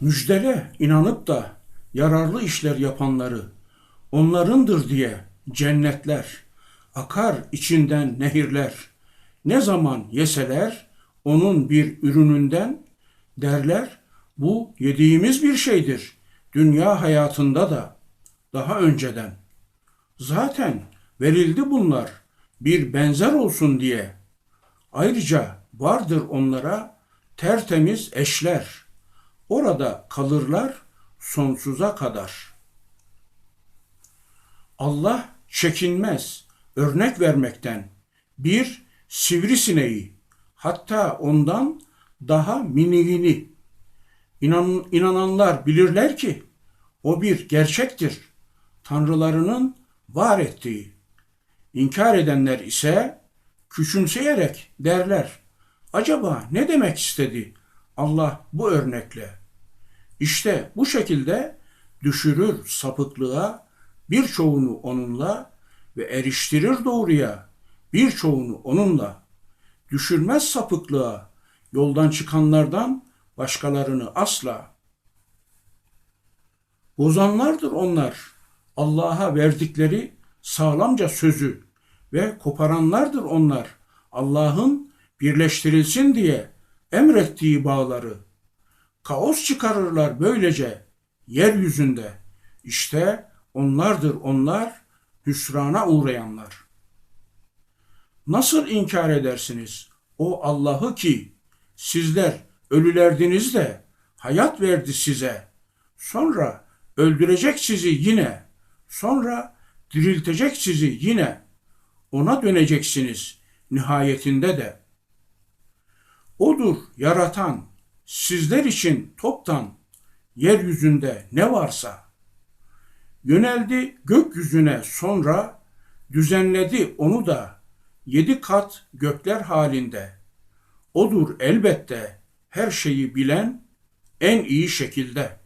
Müjdele inanıp da yararlı işler yapanları onlarındır diye cennetler akar içinden nehirler. Ne zaman yeseler onun bir ürününden derler bu yediğimiz bir şeydir. Dünya hayatında da daha önceden. Zaten verildi bunlar bir benzer olsun diye. Ayrıca vardır onlara tertemiz eşler. Orada kalırlar sonsuza kadar. Allah çekinmez örnek vermekten. Bir sivrisineği hatta ondan daha miniğini İnan, inananlar bilirler ki o bir gerçektir. Tanrılarının var ettiği. İnkar edenler ise küçümseyerek derler. Acaba ne demek istedi Allah bu örnekle? İşte bu şekilde düşürür sapıklığa birçoğunu onunla ve eriştirir doğruya birçoğunu onunla. Düşürmez sapıklığa yoldan çıkanlardan başkalarını asla. Bozanlardır onlar. Allah'a verdikleri sağlamca sözü ve koparanlardır onlar. Allah'ın birleştirilsin diye emrettiği bağları. Kaos çıkarırlar böylece yeryüzünde. İşte onlardır onlar hüsrana uğrayanlar. Nasıl inkar edersiniz o Allah'ı ki sizler ölülerdiniz de hayat verdi size. Sonra öldürecek sizi yine. Sonra diriltecek sizi yine. Ona döneceksiniz nihayetinde de. Odur yaratan sizler için toptan yeryüzünde ne varsa. Yöneldi gökyüzüne sonra düzenledi onu da yedi kat gökler halinde. Odur elbette her şeyi bilen en iyi şekilde.